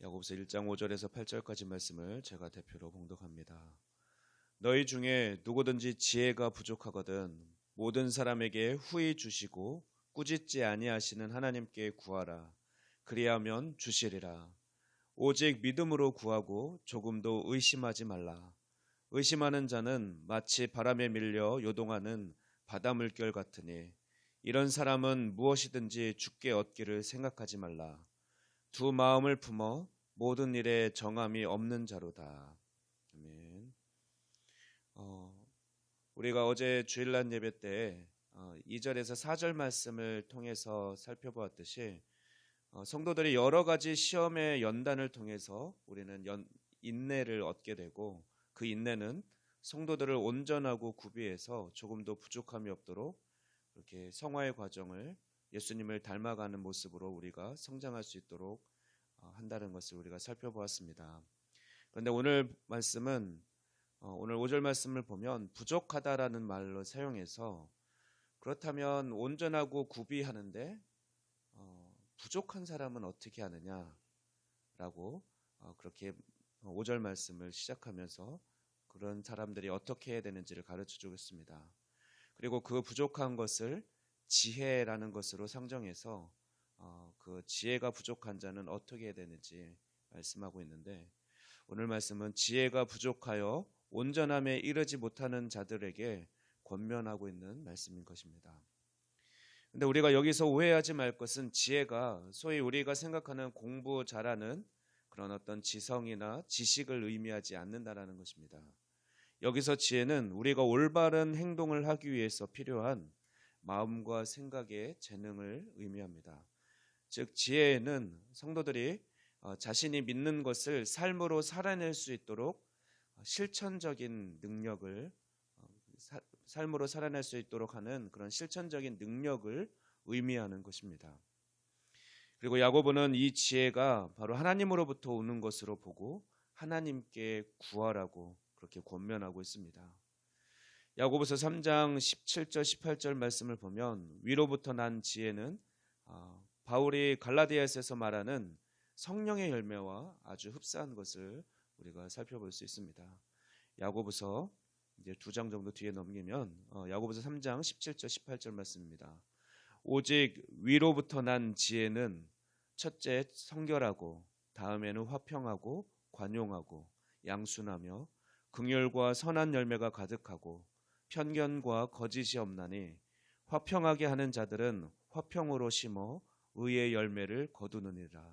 야고보서 1장 5절에서 8절까지 말씀을 제가 대표로 봉독합니다. 너희 중에 누구든지 지혜가 부족하거든 모든 사람에게 후히 주시고 꾸짖지 아니하시는 하나님께 구하라. 그리하면 주시리라. 오직 믿음으로 구하고 조금도 의심하지 말라. 의심하는 자는 마치 바람에 밀려 요동하는 바다 물결 같으니 이런 사람은 무엇이든지 죽게 얻기를 생각하지 말라 두 마음을 품어 모든 일에 정함이 없는 자로다. 아멘. 어, 우리가 어제 주일날 예배 때 어, 2절에서 4절 말씀을 통해서 살펴보았듯이 어, 성도들이 여러 가지 시험의 연단을 통해서 우리는 연, 인내를 얻게 되고 그 인내는 성도들을 온전하고 구비해서 조금도 부족함이 없도록 그렇게 성화의 과정을 예수님을 닮아가는 모습으로 우리가 성장할 수 있도록 어, 한다는 것을 우리가 살펴보았습니다. 그런데 오늘 말씀은 어, 오늘 5절 말씀을 보면 부족하다라는 말로 사용해서 그렇다면 온전하고 구비하는데 어, 부족한 사람은 어떻게 하느냐라고 그렇게 5절 말씀을 시작하면서 그런 사람들이 어떻게 해야 되는지를 가르쳐 주겠습니다. 그리고 그 부족한 것을 지혜라는 것으로 상정해서 어, 그 지혜가 부족한 자는 어떻게 해야 되는지 말씀하고 있는데 오늘 말씀은 지혜가 부족하여 온전함에 이르지 못하는 자들에게 권면하고 있는 말씀인 것입니다. 근데 우리가 여기서 오해하지 말 것은 지혜가 소위 우리가 생각하는 공부 잘하는 그런 어떤 지성이나 지식을 의미하지 않는다라는 것입니다. 여기서 지혜는 우리가 올바른 행동을 하기 위해서 필요한 마음과 생각의 재능을 의미합니다. 즉 지혜는 성도들이 어, 자신이 믿는 것을 삶으로 살아낼 수 있도록 어, 실천적인 능력을 어, 삶으로 살아낼 수 있도록 하는 그런 실천적인 능력을 의미하는 것입니다. 그리고 야고보는 이 지혜가 바로 하나님으로부터 오는 것으로 보고 하나님께 구하라고 그렇게 권면하고 있습니다. 야고보서 3장 17절 18절 말씀을 보면 위로부터 난 지혜는 바울이 갈라디아에서 말하는 성령의 열매와 아주 흡사한 것을 우리가 살펴볼 수 있습니다. 야고보서 이제 두 장 정도 뒤에 넘기면 어, 야고보서 3장 17절 18절 말씀입니다. 오직 위로부터 난 지혜는 첫째 성결하고 다음에는 화평하고 관용하고 양순하며 긍휼과 선한 열매가 가득하고 편견과 거짓이 없나니 화평하게 하는 자들은 화평으로 심어 의의 열매를 거두느니라.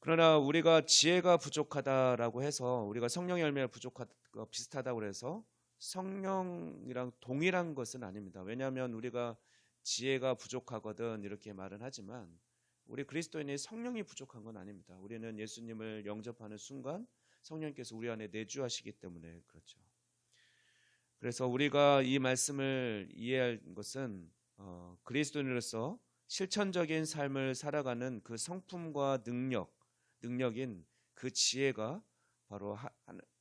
그러나 우리가 지혜가 부족하다라고 해서 우리가 성령의 열매가 부족하다 비슷하다고 해서 성령이랑 동일한 것은 아닙니다. 왜냐하면 우리가 지혜가 부족하거든 이렇게 말은 하지만 우리 그리스도인이 성령이 부족한 건 아닙니다. 우리는 예수님을 영접하는 순간 성령께서 우리 안에 내주하시기 때문에 그렇죠. 그래서 우리가 이 말씀을 이해할 것은 어, 그리스도인으로서 실천적인 삶을 살아가는 그 성품과 능력, 능력인 그 지혜가 바로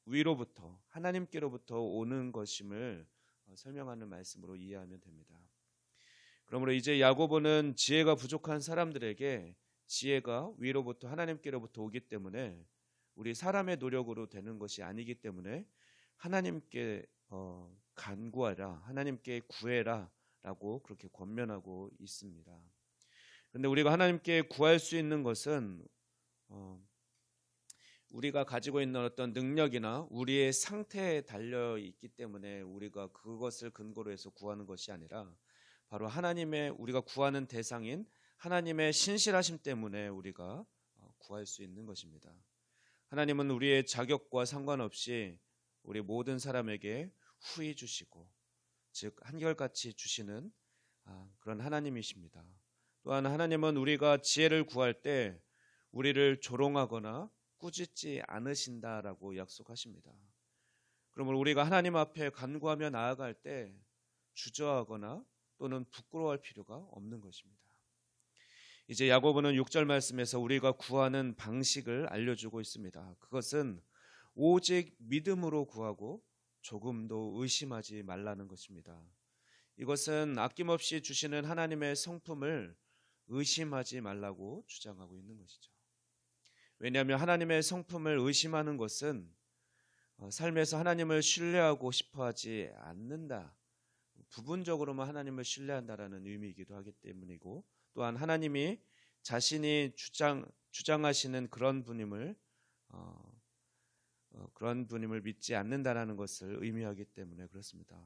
위로부터 하나님께로부터 오는 것임을 어, 설명하는 말씀으로 이해하면 됩니다. 그러므로 이제 야고보는 지혜가 부족한 사람들에게 지혜가 위로부터 하나님께로부터 오기 때문에 우리 사람의 노력으로 되는 것이 아니기 때문에 하나님께 어, 간구하라, 하나님께 구해라라고 그렇게 권면하고 있습니다. 그런데 우리가 하나님께 구할 수 있는 것은 어, 우리가 가지고 있는 어떤 능력이나 우리의 상태에 달려 있기 때문에 우리가 그것을 근거로 해서 구하는 것이 아니라 바로 하나님의 우리가 구하는 대상인 하나님의 신실하심 때문에 우리가 어, 구할 수 있는 것입니다. 하나님은 우리의 자격과 상관없이 우리 모든 사람에게 후히 주시고 즉 한결같이 주시는 아, 그런 하나님이십니다. 또한 하나님은 우리가 지혜를 구할 때 우리를 조롱하거나 꾸짖지 않으신다라고 약속하십니다. 그러므로 우리가 하나님 앞에 간구하며 나아갈 때 주저하거나 또는 부끄러워할 필요가 없는 것입니다. 이제 야고보는 6절 말씀에서 우리가 구하는 방식을 알려주고 있습니다. 그것은 오직 믿음으로 구하고 조금도 의심하지 말라는 것입니다. 이것은 아낌없이 주시는 하나님의 성품을 의심하지 말라고 주장하고 있는 것이죠. 왜냐하면 하나님의 성품을 의심하는 것은 어, 삶에서 하나님을 신뢰하고 싶어 하지 않는다. 부분적으로만 하나님을 신뢰한다라는 의미이기도 하기 때문이고 또한 하나님이 자신이 주장 주장하시는 그런 분임을 어, 어, 그런 분임을 믿지 않는다라는 것을 의미하기 때문에 그렇습니다.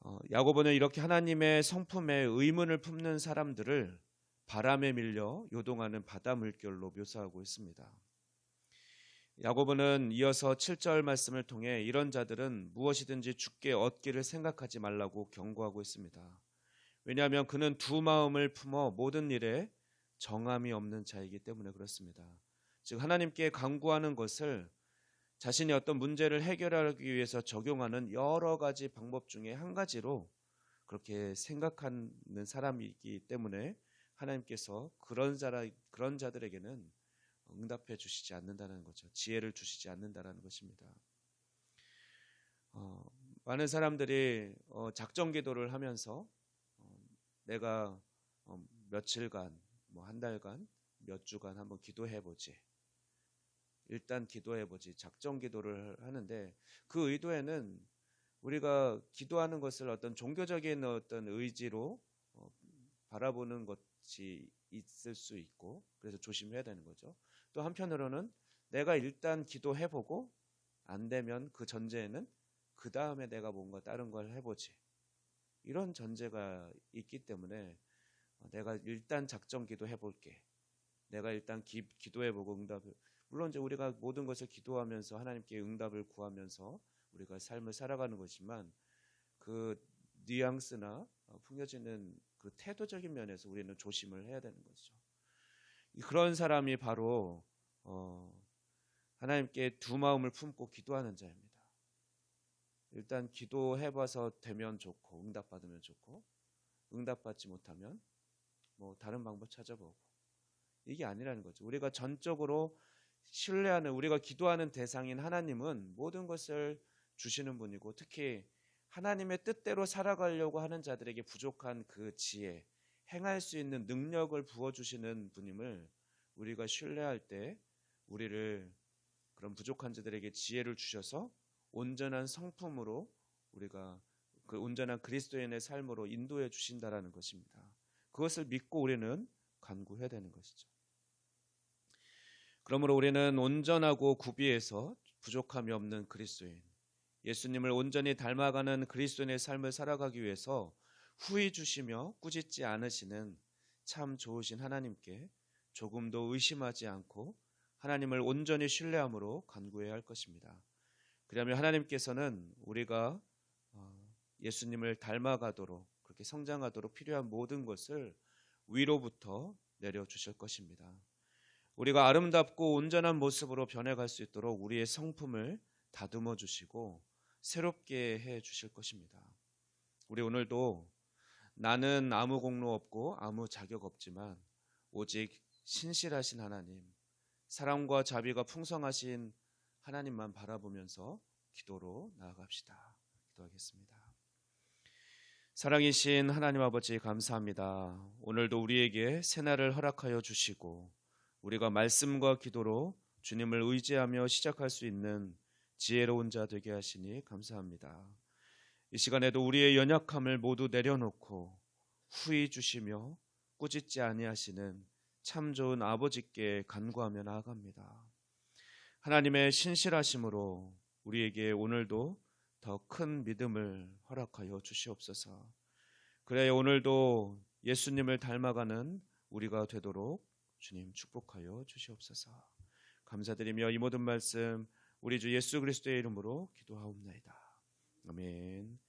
어, 야고보는 이렇게 하나님의 성품에 의문을 품는 사람들을 바람에 밀려 요동하는 바다 물결로 묘사하고 있습니다. 야고보는 이어서 7절 말씀을 통해 이런 자들은 무엇이든지 죽게 얻기를 생각하지 말라고 경고하고 있습니다. 왜냐하면 그는 두 마음을 품어 모든 일에 정함이 없는 자이기 때문에 그렇습니다. 즉 하나님께 강구하는 것을 자신이 어떤 문제를 해결하기 위해서 적용하는 여러 가지 방법 중에 한 가지로 그렇게 생각하는 사람이기 때문에 하나님께서 그런 자라 그런 자들에게는 응답해 주시지 않는다는 거죠. 지혜를 주시지 않는다라는 것입니다. 어, 많은 사람들이 어, 작정 기도를 하면서 어, 내가 어, 며칠간, 뭐 한 달간, 몇 주간 한번 기도해 보지. 일단 기도해 보지. 작정 기도를 하는데 그 의도에는 우리가 기도하는 것을 어떤 종교적인 어떤 의지로 어, 바라보는 것이 있을 수 있고 그래서 조심해야 되는 거죠. 또 한편으로는 내가 일단 기도해보고 안 되면 그 전제에는 그 다음에 내가 뭔가 다른 걸 해보지. 이런 전제가 있기 때문에 내가 일단 작정 기도해볼게. 내가 일단 기, 기도해보고 응답을 물론 이제 우리가 모든 것을 기도하면서 하나님께 응답을 구하면서 우리가 삶을 살아가는 것이지만 그 뉘앙스나 풍겨지는 그 태도적인 면에서 우리는 조심을 해야 되는 거죠. 그런 사람이 바로 어 하나님께 두 마음을 품고 기도하는 자입니다. 일단 기도해봐서 되면 좋고 응답받으면 좋고 응답받지 못하면 뭐 다른 방법 찾아보고 이게 아니라는 거죠. 우리가 전적으로 신뢰하는 우리가 기도하는 대상인 하나님은 모든 것을 주시는 분이고 특히 하나님의 뜻대로 살아가려고 하는 자들에게 부족한 그 지혜, 행할 수 있는 능력을 부어 주시는 분임을 우리가 신뢰할 때 우리를 그런 부족한 자들에게 지혜를 주셔서 온전한 성품으로 우리가 그 온전한 그리스도인의 삶으로 인도해 주신다라는 것입니다. 그것을 믿고 우리는 간구해야 되는 것이죠. 그러므로 우리는 온전하고 구비해서 부족함이 없는 그리스도인, 예수님을 온전히 닮아가는 그리스도인의 삶을 살아가기 위해서 후히 주시며 꾸짖지 않으시는 참 좋으신 하나님께 조금도 의심하지 않고 하나님을 온전히 신뢰함으로 간구해야 할 것입니다. 그러면 하나님께서는 우리가 어, 예수님을 닮아가도록 그렇게 성장하도록 필요한 모든 것을 위로부터 내려 주실 것입니다. 우리가 아름답고 온전한 모습으로 변해갈 수 있도록 우리의 성품을 다듬어 주시고 새롭게 해 주실 것입니다. 우리 오늘도 나는 아무 공로 없고 아무 자격 없지만 오직 신실하신 하나님, 사랑과 자비가 풍성하신 하나님만 바라보면서 기도로 나아갑시다. 기도하겠습니다. 사랑이신 하나님 아버지 감사합니다. 오늘도 우리에게 새날을 허락하여 주시고 우리가 말씀과 기도로 주님을 의지하며 시작할 수 있는 지혜로운 자 되게 하시니 감사합니다. 이 시간에도 우리의 연약함을 모두 내려놓고 후히 주시며 꾸짖지 아니하시는 참 좋은 아버지께 간구하며 나아갑니다. 하나님의 신실하심으로 우리에게 오늘도 더 큰 믿음을 허락하여 주시옵소서. 그래 오늘도 예수님을 닮아가는 우리가 되도록 주님 축복하여 주시옵소서. 감사드리며 이 모든 말씀 우리 주 예수 그리스도의 이름으로 기도하옵나이다. 아멘.